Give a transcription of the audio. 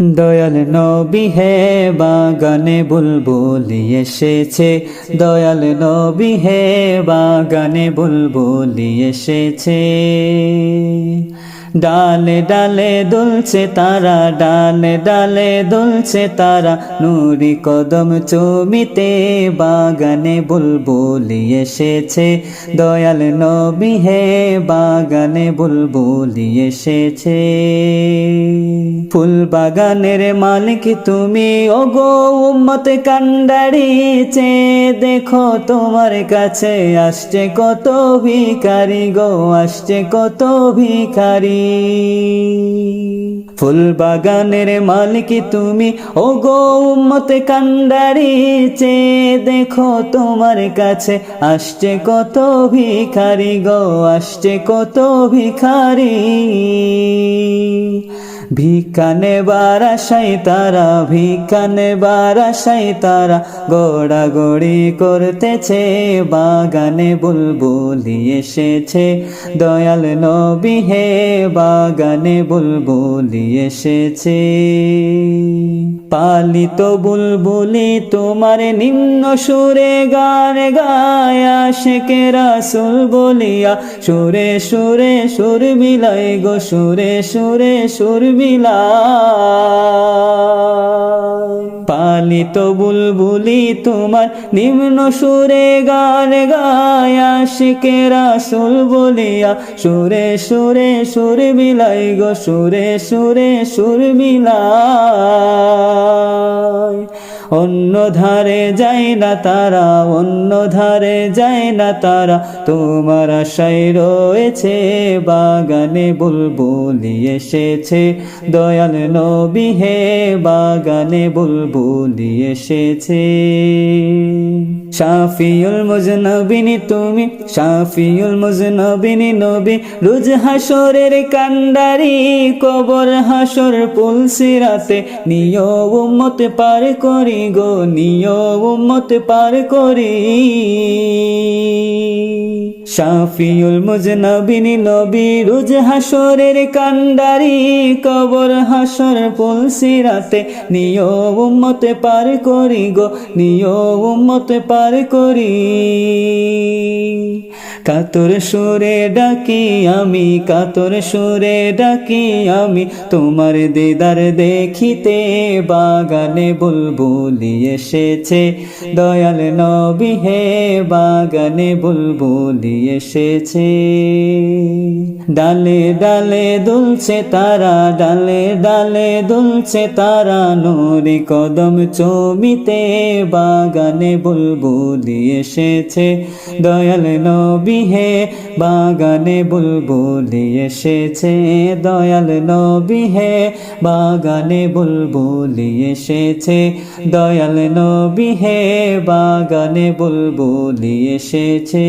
দয়াল নবী হে বাগানে বুলবুলি এসেছে। দয়াল নবী হে বাগানে বুলবুলি এসেছে। ডালে ডালে দুলছে তারা, ডালে ডালে দুলছে তারা। নুরি কদম চমিতে বাগানে বুলবুলি এসেছে। দয়াল নবী হে, বাগানে বুলবুলি এসেছে। ফুল বাগানের মালিক তুমি, ওগো উম্মত কান্ডারিছে দেখো তোমার কাছে আসছে কত ভিখারি গো, আসছে কত ভিখারি। ফুল বাগানের মালিক তুমি। ওগো উম্মত কান্ডারিছে দেখো তোমার কাছে আসছে কত ভিখারি গো, আসছে কত ভিখারি। ভিকানে বারাসাই তারা ভিকানে বারাসাই তারা গোড়া গড়ি করতেছে, বাগানে বুলবুলি এসেছে। দয়াল নবী হে, বাগানে বুলবুলি এসেছে। পালিত বুলবুলি তোমার নিম্ন সুরে গান গায়া, শেখে রাসুল বলিয়া, সুরে সুরে সুর মিলাই গো, সুরে সুরে সুর মিলাই পালিত বুলবুলি তোমার নিম্ন সুরে গান গায়া শিকেরা সুল বলিয়া, সুরে সুরে সুর মিলাই গো, সুরে সুরে সুর মিলাই। অন্য ধারে যাই না তারা অন্য ধারে যাই না তারা। তোমার আশায় রয়েছে, বাগানে বুলবুলি এসেছে। দয়াল নবী হে, বাগানে বুলবুলি এসেছে। শাফিউল মুজনবিনী তুমি, শাফিউল মুজনবিনী নবী, রুজ হাসরের কান্ডারি, কবর হাসর পুলসিরাতে নিয় উম্মত পার করি গো, নিয় উম্মত পার করি। শাফিউল মুজনবিনী নবী, রুজ হাসরের কান্ডারি, কবর হাসর পুলসিরাতে নিয় উম্মতে পার করি গো, নিয় উম্মতে পার করি। কাতর সুরে ডাকি আমি, কাতর সুরে ডাকি আমি, তোমার দিদার দেখিতে বাগানে বুলবুলি এসেছে। দয়াল নবী হে বাগানে বুলবুলি এসেছে। ডালে ডালে দুলছে তারা, ডালে ডালে দুলছে তারা। নুরি কদম চমিতে বাগানে বুলবুলি এসেছে। দয়াল নবী হে, বাগানে বুলবুলি এসেছে। দয়াল নবী হে, বাগানে বুলবুলি এসেছে। দয়াল নবী হে, বাগানে বুলবুলি এসেছে।